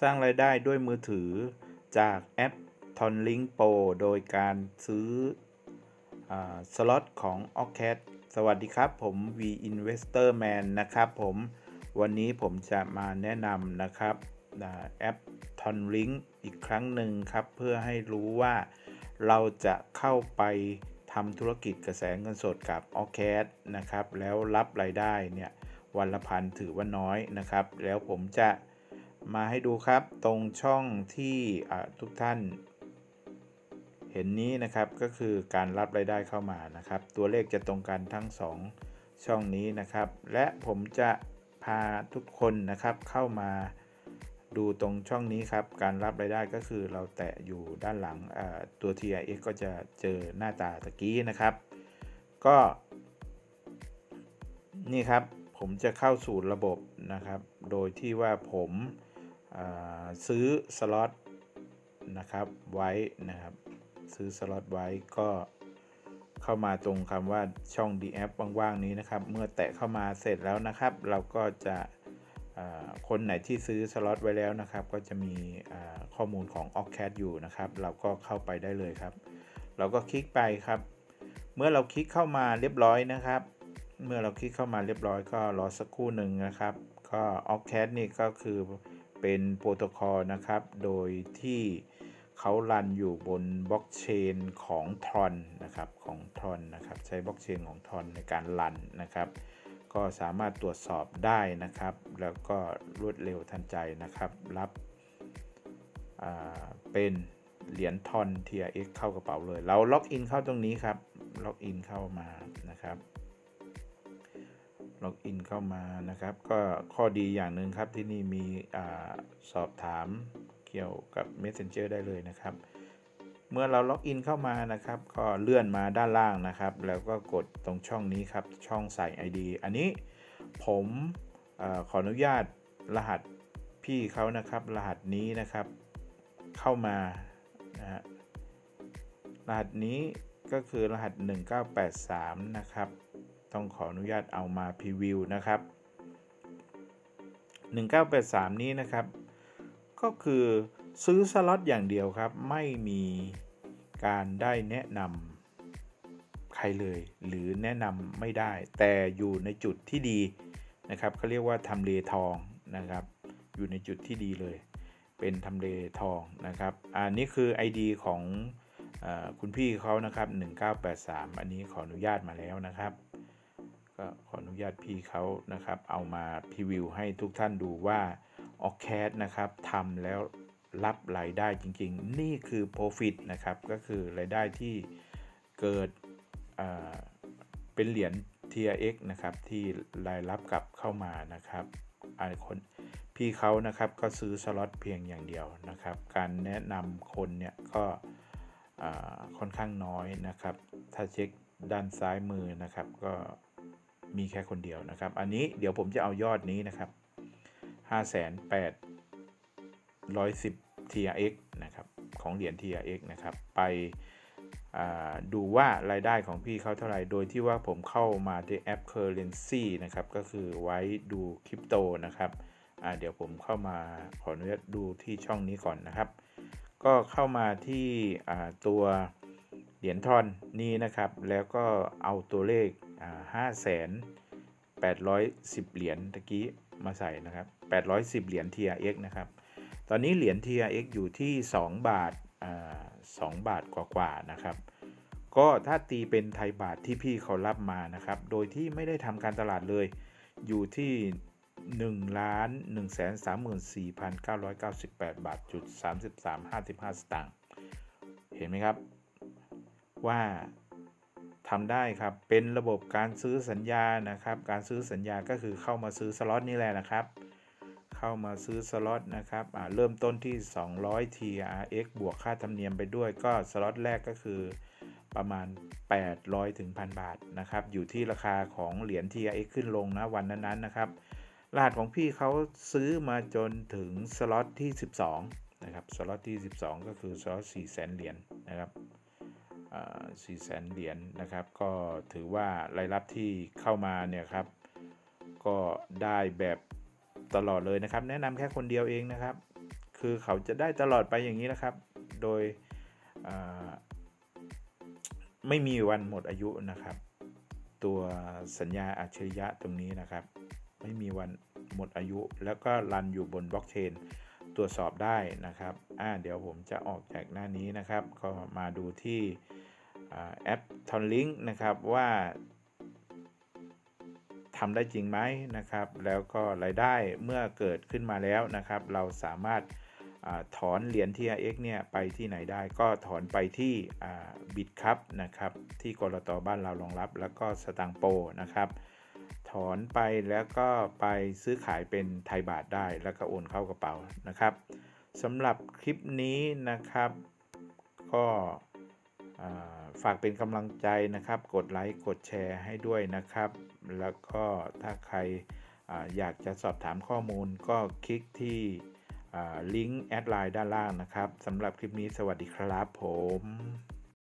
สร้างรายได้ด้วยมือถือจากแอป t o n l i n k Pro โดยการซื้ออสล็อตของ o c c a t สวัสดีครับผม V Investor Man นะครับผมวันนี้ผมจะมาแนะนำนะครับแอป t o n l i n k อีกครั้งหนึ่งครับ เพื่อให้รู้ว่าเราจะเข้าไปทำธุรกิจกระแสเงินสดกับ o c a t นะครับ แล้วรับรายได้เนี่ยวันละพันถือว่าน้อยนะครับ แล้วผมจะ มาให้ดูครับตรงช่องที่ทุกท่านเห็นนี้นะครับก็คือการรับรายได้เข้ามานะครับ ตัวเลขจะตรงกันทั้ง 2 ช่องนี้นะครับ และผมจะพาทุกคนนะครับเข้ามาดูตรงช่องนี้ครับ การรับรายได้ก็คือเราแตะอยู่ด้านหลังตัว TRX ก็จะเจอหน้าตาตะกี้นะครับ ก็ นี่ครับผมจะเข้าสู่ระบบนะครับ โดยที่ว่าผม ซื้อสล็อตนะครับไว้นะครับ ซื้อสล็อตไว้ก็เข้ามาตรงคำว่าช่อง d app ว่างๆนี้นะครับ เมื่อแตะเข้ามาเสร็จแล้วนะครับ เราก็จะคนไหนที่ซื้อสล็อตไว้แล้วนะครับ ก็จะมีข้อมูลของ o c c a t อยู่นะครับ เราก็เข้าไปได้เลยครับ เราก็คลิกไปครับ เมื่อเราคลิกเข้ามาเรียบร้อยนะครับ เมื่อเราคลิกเข้ามาเรียบร้อยก็รอสักครู่หนึ่งนะครับ ก็ o c c a t นี่ก็คือ เป็นโปรโตคอลนะครับ โดยที่เขารันอยู่บนบล็อกเชนของ Tron นะครับของ Tron นะครับใช้บล็อกเชนของ Tron ในการรันนะครับ ก็สามารถตรวจสอบได้นะครับ แล้วก็รวดเร็วทันใจนะครับ รับเป็นเหรียญทอน TRX เข้ากระเป๋าเลย เราล็อกอินเข้าตรงนี้ครับ ล็อกอินเข้ามานะครับ ล็อกอินเข้ามานะครับ ก็ข้อดีอย่างหนึ่งครับที่นี่มีอสอบถามเกี่ยวกับ Messenger ได้เลยนะครับ เมื่อเราล็อกอินเข้ามานะครับ ก็เลื่อนมาด้านล่างนะครับ แล้วก็กดตรงช่องนี้ครับ ช่องใส่ ID อันนี้ผมอขออนุญาตรหัสพี่เขานะครับ รหัสนี้นะครับ เข้ามานะฮะรหัสนี้ก็คือรหัส 1983 นะครับ ต้องขออนุญาตเอามาพรีวิวนะครับ 1983 นี้นะครับ ก็คือซื้อสล็อตอย่างเดียวครับ ไม่มีการได้แนะนำใครเลยหรือแนะนำไม่ได้ แต่อยู่ในจุดที่ดีนะครับเขาเรียกว่าทำเลทองนะครับ อยู่ในจุดที่ดีเลย เป็นทำเลทองนะครับ อันนี้คือ ID ของอคุณพี่เขานะครับ 1983 อันนี้ขออนุญาตมาแล้วนะครับ ก็ขออนุญาตพี่เขานะครับ เอามาพรีวิวให้ทุกท่านดูว่า o c a t นะครับทำแล้วรับรายได้จริง ๆ นี่คือ Profit นะครับ ก็คือรายได้ที่เกิดเป็นเหรียญ TRX นะครับ ที่รายรับกลับเข้ามานะครับอันคนพี่เขานะครับก็ซื้อสล็อตเพียงอย่างเดียวนะครับ การแนะนำคนเนี่ยก็ค่อนข้างน้อยนะครับ ถ้าเช็คด้านซ้ายมือนะครับ ก็ มีแค่คนเดียวนะครับ อันนี้เดี๋ยวผมจะเอายอดนี้นะครับ 5 8 1 1 0 TRX นะครับของเหรียญ TRX นะครับ ไปดูว่ารายได้ของพี่เขาเท่าไหร่ โดยที่ว่าผมเข้ามาที่แอป Currency นะครับ ก็คือไว้ดูคริปโตนะครับ เดี๋ยวผมเข้ามาขออนุญาตดูที่ช่องนี้ก่อนนะครับ ก็เข้ามาที่ตัวเหรียญทอนนี้นะครับ แล้วก็เอาตัวเลข ห้าแสน810เหรียญตะกี้มาใส่นะครับ810เหรียญ TRX นะครับ ตอนนี้เหรียญ TRX อยู่ที่2บาทสอ่า2บาทกว่าๆนะครับ ก็ถ้าตีเป็นไทยบาทที่พี่เขารับมานะครับ โดยที่ไม่ได้ทำการตลาดเลย อยู่ที่1ล้าน1แสน34,998 บาทจุด33 55 สตางค์ เห็นไหมครับว่า ทำได้ครับ เป็นระบบการซื้อสัญญานะครับ การซื้อสัญญาก็คือเข้ามาซื้อสล็อตนี่แหละนะครับ เข้ามาซื้อสล็อตนะครับเริ่มต้นที่ 200 TRX บวกค่าธรรมเนียมไปด้วยก็สล็อตแรกก็คือประมาณ 800ถึง1,000บาทนะครับ อยู่ที่ราคาของเหรียญ TRX ขึ้นลงนะวันนั้นๆนะครับ รหัสของพี่เขาซื้อมาจนถึงสล็อตที่ 12 นะครับ สล็อตที่ 12 ก็คือสล็อต4แสนเหรียญนะครับ 4แสนเหรียญนะครับ ก็ถือว่ารายรับที่เข้ามาเนี่ยครับ ก็ได้แบบตลอดเลยนะครับ แนะนำแค่คนเดียวเองนะครับ คือเขาจะได้ตลอดไปอย่างนี้นะครับ โดยไม่มีวันหมดอายุนะครับ ตัวสัญญาอัจฉริยะตรงนี้นะครับ ไม่มีวันหมดอายุ แล้วก็รันอยู่บนบล็อกเชนตรวจสอบได้นะครับ อ่า เดี๋ยวผมจะออกจากหน้านี้นะครับ ก็มาดูที่ แอป t o n l i n k นะครับว่าทำได้จริงไหมนะครับ แล้วก็รายได้เมื่อเกิดขึ้นมาแล้วนะครับ เราสามารถอถอนเหรียญ TRX เนี่ยไปที่ไหนได้ก็ถอนไปที่บิตครับนะครับ ที่กรตบ้านเรารองรับ แล้วก็สตางโปนะครับ ถอนไปแล้วก็ไปซื้อขายเป็นไทยบาทได้ แล้วก็โอนเข้ากระเป๋านะครับสำหรับคลิปนี้นะครับ ก็ ฝากเป็นกำลังใจนะครับ กดไลค์ กดแชร์ให้ด้วยนะครับ แล้วก็ถ้าใครออยากจะสอบถามข้อมูลก็คลิกที่ลิงก์แอดไลน์ด้านล่างนะครับสำหรับคลิปนี้สวัสดีครับผม